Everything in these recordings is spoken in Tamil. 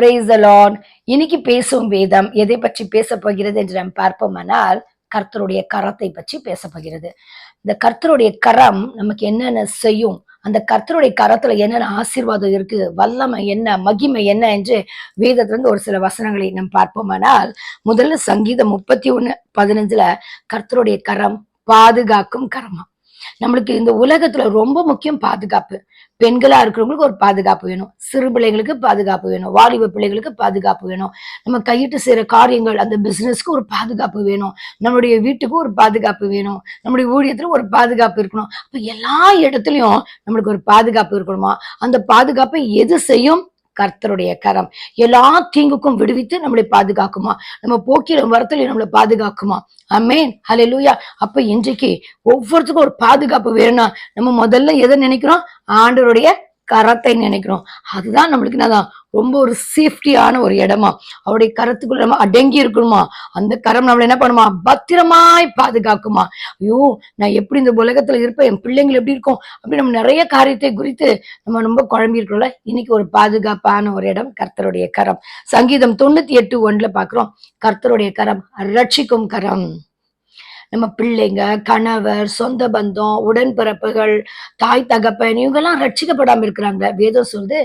பிரேஸ் அலான் இன்னைக்கு பேசும் வேதம் எதை பற்றி பேச போகிறது என்று நாம் பார்ப்போமானால் கர்த்தருடைய கரத்தை பற்றி பேச போகிறது. இந்த கர்த்தருடைய கரம் நமக்கு என்னென்ன செய்யும்? அந்த கர்த்தருடைய கரத்துல என்னென்ன ஆசீர்வாதம் இருக்கு? வல்லமை என்ன? மகிமை என்ன? என்று வேதத்திலிருந்து ஒரு சில வசனங்களை நாம் பார்ப்போமானால் முதல்ல சங்கீதம் முப்பத்தி ஒன்று பதினஞ்சுல கர்த்தருடைய கரம் பாதுகாக்கும் கரமா? நம்மளுக்கு இந்த உலகத்துல ரொம்ப முக்கியம் பாதுகாப்பு. பெண்களா இருக்கிறவங்களுக்கு ஒரு பாதுகாப்பு வேணும். சிறு பிள்ளைங்களுக்கு பாதுகாப்பு வேணும். வாலிப பிள்ளைகளுக்கு பாதுகாப்பு வேணும். நம்ம கையிட்டு செய்யற காரியங்கள் அந்த பிசினஸ்க்கு ஒரு பாதுகாப்பு வேணும். நம்மளுடைய வீட்டுக்கு ஒரு பாதுகாப்பு வேணும். நம்முடைய ஊழியத்துல ஒரு பாதுகாப்பு இருக்கணும். அப்ப எல்லா இடத்துலயும் நம்மளுக்கு ஒரு பாதுகாப்பு இருக்கணுமா? அந்த பாதுகாப்பை எது செய்யும்? கர்த்தருடைய கரம். எல்லா தீங்குக்கும் விடுவித்து நம்மளை பாதுகாக்குமா? நம்ம போக்கிற வரத்துல நம்மளை பாதுகாக்குமா? அமேன் லூயா அப்ப இன்றைக்கு ஒவ்வொருத்துக்கும் ஒரு பாதுகாப்பு வேணும்னா நம்ம முதல்ல எதை நினைக்கிறோம்? ஆண்டவருடைய கரத்தை நினைக்கிறோம். அதுதான் நம்மளுக்கு என்னதான்? ரொம்ப ஒரு சேஃப்டியான ஒரு இடமா. அவருடைய கரத்துக்குள்ள நம்ம அடங்கி இருக்கணுமா? அந்த கரம் நம்மள என்ன பண்ணுமா? பத்திரமாய் பாதுகாக்குமா? ஐயோ நான் எப்படி இந்த உலகத்துல இருப்பேன்? என் பிள்ளைங்கள் எப்படி இருக்கும்? அப்படி நம்ம நிறைய காரியத்தை குறித்து நம்ம ரொம்ப குழம்பி இருக்கிறோம்ல இன்னைக்கு ஒரு பாதுகாப்பான ஒரு இடம் கர்த்தருடைய கரம். சங்கீதம் தொண்ணூத்தி எட்டு ஒன்றுல பாக்குறோம் கர்த்தருடைய கரம் ரட்சிக்கும் கரம். நம்ம பிள்ளைங்க கணவர் சொந்த பந்தம் உடன்பிறப்புகள் தாய் தகப்பன் இவங்கெல்லாம் ரட்சிக்கப்படாமல் இருக்கிறாங்க. வேதம் சொல்லுது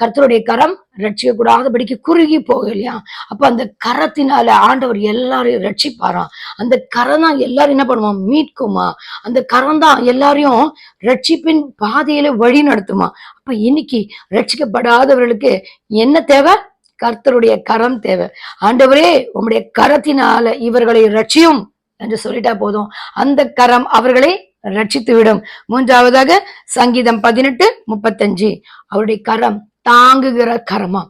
கர்த்தருடைய கரம் ரட்சிக்க கூடாதபடிக்கு குறுகி போக இல்லையா? அப்ப அந்த கரத்தினால ஆண்டவர் எல்லாரையும் ரட்சிப்பாராம். அந்த கரம் தான் எல்லாரும் என்ன பண்ணுவான் மீட்குமா? அந்த கரம் தான் எல்லாரையும் ரட்சிப்பின் பாதையில வழி நடத்துமா? அப்ப இன்னைக்கு ரட்சிக்கப்படாதவர்களுக்கு என்ன தேவை? கர்த்தருடைய கரம் தேவை. ஆண்டவரே உம்முடைய கரத்தினால இவர்களை ரட்சியும். என்று சொல்லிட்டா போதும். அந்த கரம் அவர்களை ரட்சித்து விடும் மூன்றாவதாக சங்கீதம் பதினெட்டு முப்பத்தஞ்சு. அவருடைய கரம் தாங்குகிற கரமா?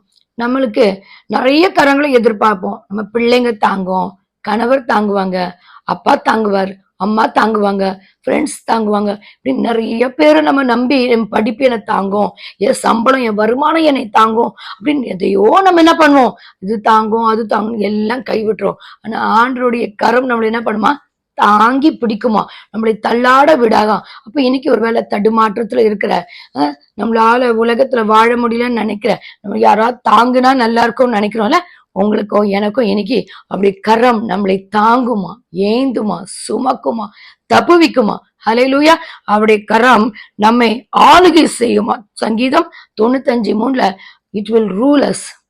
நம்மளுக்கு நிறைய கரங்களை எதிர்பார்ப்போம். நம்ம பிள்ளைங்க தாங்கும் கணவர் தாங்குவாங்க அப்பா தாங்குவார் அம்மா தாங்குவாங்க ஃப்ரெண்ட்ஸ் தாங்குவாங்க. இப்படின்னு நிறைய பேரை நம்ம நம்பி என் படிப்பு என்னை தாங்கும் என் சம்பளம் என் வருமானம் என்னை தாங்கும் அப்படின்னு எதையோ நம்ம என்ன பண்ணுவோம்? இது தாங்கும் அது தாங்கும் எல்லாம் கைவிட்டுரும். ஆனால் ஆண்டருடைய கரம் நம்மளை என்ன பண்ணுமா? தாங்கி பிடிக்குமா? நம்மளை தள்ளாட விடாதாம் அப்ப இன்னைக்கு ஒருவேளை தடுமாற்றத்துல இருக்கிற அஹ், நம்மளால உலகத்துல வாழ முடியலன்னு நினைக்கிற நம்ம யாராவது தாங்குனா நல்லா இருக்கும்னு நினைக்கிறோம்ல உங்களுக்கோ எனக்கும் இன்னைக்கு அப்படி கரம் நம்மளை தாங்குமா ஏந்துமா சுமக்குமா தப்புவிக்குமா? ஹalleluya அவருடைய கரம் நம்மை ஆளுகை செய்யுமா? சங்கீதம் தொண்ணூத்தஞ்சு மூணுல இட் வில் ரூலஸ்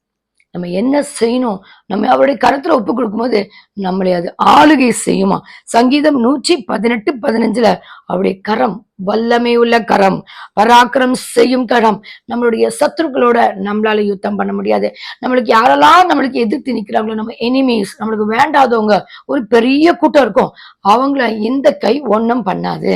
நம்ம என்ன செய்யணும்? நம்ம அவருடைய கரத்துல ஒப்பு கொடுக்கும்போது நம்மளை அது ஆளுகை செய்யுமா? சங்கீதம் நூற்றி பதினெட்டு பதினஞ்சுல அவருடைய கரம் வல்லமை உள்ள கரம் பராக்கிரம் செய்யும் கரம். நம்மளுடைய சத்துருக்களோட நம்மளால யுத்தம் பண்ண முடியாது. நம்மளுக்கு யாரெல்லாம் நம்மளுக்கு எதிர்த்து நிக்கிறாங்களோ நம்ம எனிமீஸ் நம்மளுக்கு வேண்டாதவங்க ஒரு பெரிய கூட்டம் இருக்கும். அவங்கள இந்த கை ஒண்ணும் பண்ணாது.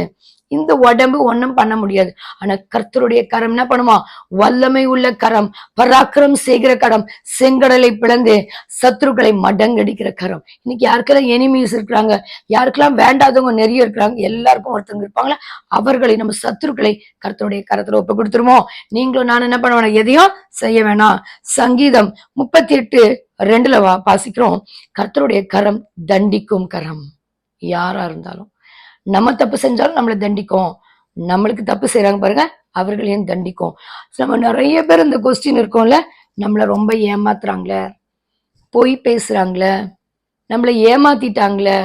இந்த உடம்பு ஒண்ணும் பண்ண முடியாது. ஆனா கர்த்தருடைய கரம் என்ன பண்ணுமா? வல்லமை உள்ள கரம் பராக்கிரம் செய்கிற கரம் செங்கடலை பிளந்து சத்துருக்களை மடங்கடிக்கிற கரம். இன்னைக்கு யாருக்கெல்லாம் எனிமீஸ் இருக்கிறாங்க? யாருக்கெல்லாம் வேண்டாதவங்க நிறைய இருக்கிறாங்க? எல்லாருக்கும் ஒருத்தவங்க இருப்பாங்களா? அவர்களை நம்ம சத்துருக்களை கர்த்தருடைய கரத்துல ஒப்பு கொடுத்துருமோ நீங்களும் நான் என்ன பண்ண வேணாம் எதையும் செய்ய வேணாம். சங்கீதம் முப்பத்தி எட்டு ரெண்டுல வா பாசிக்கிறோம் கர்த்தருடைய கரம் தண்டிக்கும் கரம். யாரா இருந்தாலும். நம்ம தப்பு செஞ்சாலும் நம்மளை தண்டிக்கும். நம்மளுக்கு தப்பு செய்கிறாங்க பாருங்க அவர்களையும் தண்டிக்கும். நம்ம நிறைய பேர் இந்த கொஸ்டின் இருக்கோம்ல நம்மளை ரொம்ப ஏமாத்துறாங்களே பொய் பேசுறாங்களே நம்மளை ஏமாத்திட்டாங்களே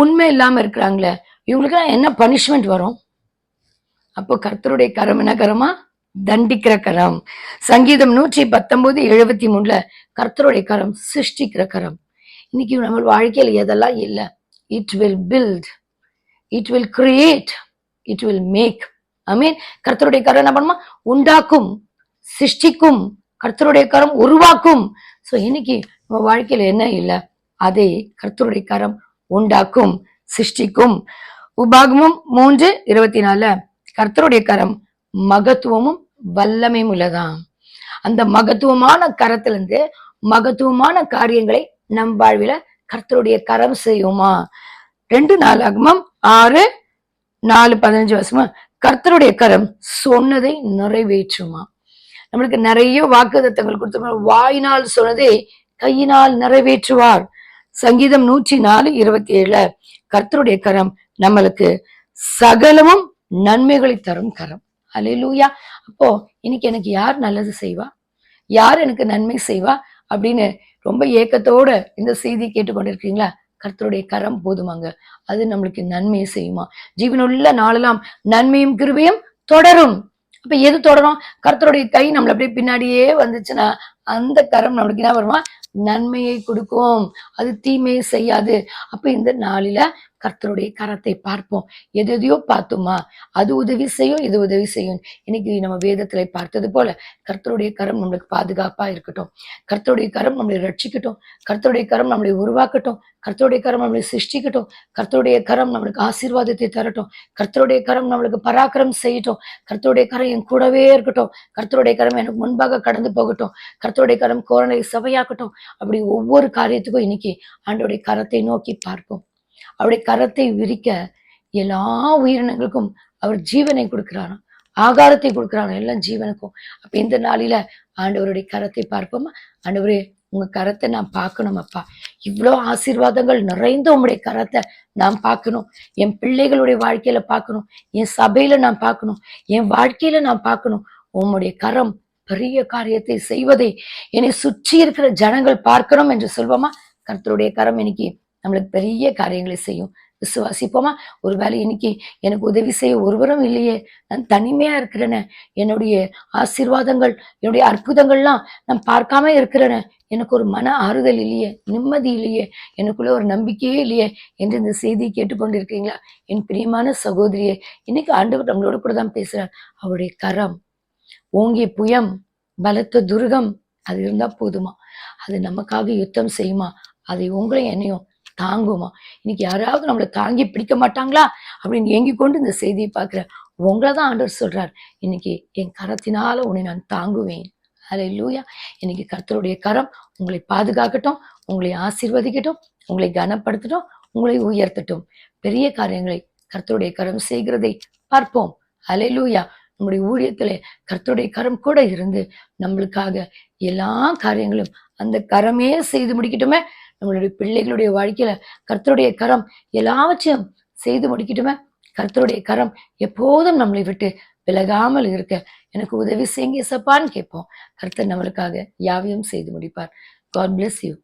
உண்மை இல்லாமல் இருக்கிறாங்களே இவங்களுக்குலாம் என்ன பனிஷ்மெண்ட் வரும்? அப்போ கர்த்தருடைய கரம் என்ன கரமா? தண்டிக்கிற கரம். சங்கீதம் நூற்றி பத்தொன்பது எழுபத்தி மூணுல கர்த்தருடைய கரம் சிருஷ்டிக்கிற கரம். இன்னைக்கு நம்ம வாழ்க்கையில் எதெல்லாம் இல்லை? It will build it will create it will make I mean கர்த்தருடைய கரம் என்ன பண்ணுமா? உண்டாக்கும் சிருஷ்டிக்கும். கர்த்தருடைய கரம் உருவாக்கும். ஸோ இன்னைக்கு நம்ம வாழ்க்கையில் என்ன இல்லை? அதை கர்த்தருடைய கரம் உண்டாக்கும் சிருஷ்டிக்கும். உபாகமும் மூன்று இருபத்தி நாலுல கர்த்தருடைய கரம் மகத்துவமும் வல்லமையும் உள்ளதாம். அந்த மகத்துவமான கரத்திலிருந்து மகத்துவமான காரியங்களை நம் வாழ்வில் கர்த்தருடைய கரம் செய்யுமா? ரெண்டு நாளாகமும் ஆறு நாலு பதினஞ்சு வருஷமா கர்த்தருடைய கரம் சொன்னதை நிறைவேற்றுமா? நம்மளுக்கு நிறைய வாக்குதத்தங்கள் கொடுத்து வாயினால் சொன்னதை கையினால் நிறைவேற்றுவார். சங்கீதம் நூற்றி நாலு இருபத்தி ஏழுல கர்த்தருடைய கரம் நம்மளுக்கு சகலமும் நன்மைகளை தரும் கரம். அலையிலூயா அப்போ இன்னைக்கு எனக்கு யார் நல்லது செய்வா? யார் எனக்கு நன்மை செய்வா? அப்படின்னு ரொம்ப ஏக்கத்தோட இந்த செய்தி கேட்டுக்கொண்டிருக்கீங்களா கர்த்தருடைய கரம் போதுமாங்க. அது நம்மளுக்கு நன்மையை செய்யுமா. ஜீவனுள்ள நாளெல்லாம் நன்மையும் கிருபையும் தொடரும். அப்ப எது தொடரும்? கர்த்தருடைய கை நம்மள அப்படியே பின்னாடியே வந்துச்சுன்னா அந்த கரம் நம்மளுக்கு என்ன வருமா? நன்மையை கொடுக்கும். அது தீமையை செய்யாது. அப்ப இந்த நாளில கர்த்தருடைய கரத்தை பார்ப்போம். எது எதையோ பார்த்தோமா? அது உதவி செய்யும் இது உதவி செய்யும். இன்னைக்கு நம்ம வேதத்துல பார்த்தது போல கர்த்தருடைய கரம் நம்மளுக்கு பாதுகாப்பா இருக்கட்டும். கர்த்தருடைய கரம் நம்மளை ரட்சிக்கட்டும். கர்த்தருடைய கரம் நம்மளை உருவாக்கட்டும். கர்த்தருடைய கரம் நம்மளை சிருஷ்டிக்கட்டும். கர்த்தருடைய கரம் நம்மளுக்கு ஆசீர்வாதத்தை தரட்டும். கர்த்தருடைய கரம் நம்மளுக்கு பராக்கிரம் செய்யட்டும். கர்த்தருடைய கரம் என் கூடவே இருக்கட்டும். கர்த்தருடைய கரம் எனக்கு முன்பாக கடந்து போகட்டும். கர்த்தருடைய கரம் கோரனை சபையாக்கட்டும் அப்படி ஒவ்வொரு காரியத்துக்கும் இன்னைக்கு ஆண்டோடைய கரத்தை நோக்கி பார்ப்போம். அவருடைய கரத்தை விரிக்க எல்லா உயிரினங்களுக்கும் அவர் ஜீவனை கொடுக்கிறாராம். ஆகாரத்தை கொடுக்கிறாராம். எல்லாம் ஜீவனுக்கும். அப்போ இந்த நாளில ஆண்டவருடைய கரத்தை பார்ப்போமா. ஆண்டவரே உங்க கரத்தை நான் பார்க்கணும் அப்பா. இவ்வளோ ஆசீர்வாதங்கள் நிறைந்த உங்களுடைய கரத்தை நான் பார்க்கணும். என் பிள்ளைகளுடைய வாழ்க்கையில பார்க்கணும். என் சபையில நான் பார்க்கணும். என் வாழ்க்கையில நான் பார்க்கணும். உம்முடைய கரம் பெரிய காரியத்தை செய்வதை என்னை சுற்றி இருக்கிற ஜனங்கள் பார்க்கணும் என்று சொல்வோமா? கருத்தருடைய கரம் இன்னைக்கு நம்மளுக்கு பெரிய காரியங்களை செய்யும். விசுவாசிப்போமா? ஒருவேளை இன்னைக்கு எனக்கு உதவி செய்ய ஒருவரும் இல்லையே. நான் தனிமையா இருக்கிறேனே. என்னுடைய ஆசீர்வாதங்கள் என்னுடைய அற்புதங்கள்லாம் நான் பார்க்காம இருக்கிறேனே. எனக்கு ஒரு மன ஆறுதல் இல்லையே. நிம்மதி இல்லையே. எனக்குள்ள ஒரு நம்பிக்கையே இல்லையே என்று இந்த செய்தியை கேட்டுக்கொண்டிருக்கீங்களா என் பிரியமான சகோதரியே இன்னைக்கு ஆண்டவர் நம்மளோட கூட தான் பேசுறார். அவருடைய கரம் ஓங்கிய புயம் பலத்த துருகம் அது இருந்தா போதுமா? அது நமக்காக யுத்தம் செய்யுமா? அதை உங்களையும் என்னையும் தாங்குமா? இன்னைக்கு யாராவது நம்மளை தாங்கி பிடிக்க மாட்டாங்களா? அப்படின்னு ஏங்கி கொண்டு இந்த செய்தியை பார்க்குற உங்களை தான் ஆண்டவர் சொல்றார். இன்னைக்கு என் கரத்தினால உன்னை நான் தாங்குவேன். அலை லூயா இன்னைக்கு கர்த்தருடைய கரம் உங்களை பாதுகாக்கட்டும் உங்களை ஆசீர்வதிக்கட்டும் உங்களை கனப்படுத்தட்டும் உங்களை உயர்த்தட்டும். பெரிய காரியங்களை கர்த்தருடைய கரம் செய்கிறதை பார்ப்போம். அலை லூயா நம்முடைய ஊழியத்தில் கர்த்தருடைய கரம் கூட இருந்து நம்மளுக்காக எல்லா காரியங்களும் அந்த கரமே செய்து முடிக்கட்டுமே. நம்மளுடைய பிள்ளைகளுடைய வாழ்க்கையில கர்த்தருடைய கரம் எல்லாவற்றையும் செய்து முடிக்கட்டுமே? கர்த்தருடைய கரம் எப்போதும் நம்மளை விட்டு விலகாமல் இருக்க எனக்கு உதவி செய்யுங்க சப்பான்னு கேட்போம். கர்த்தர் நம்மளுக்காக யாவையும் செய்து முடிப்பார். God bless you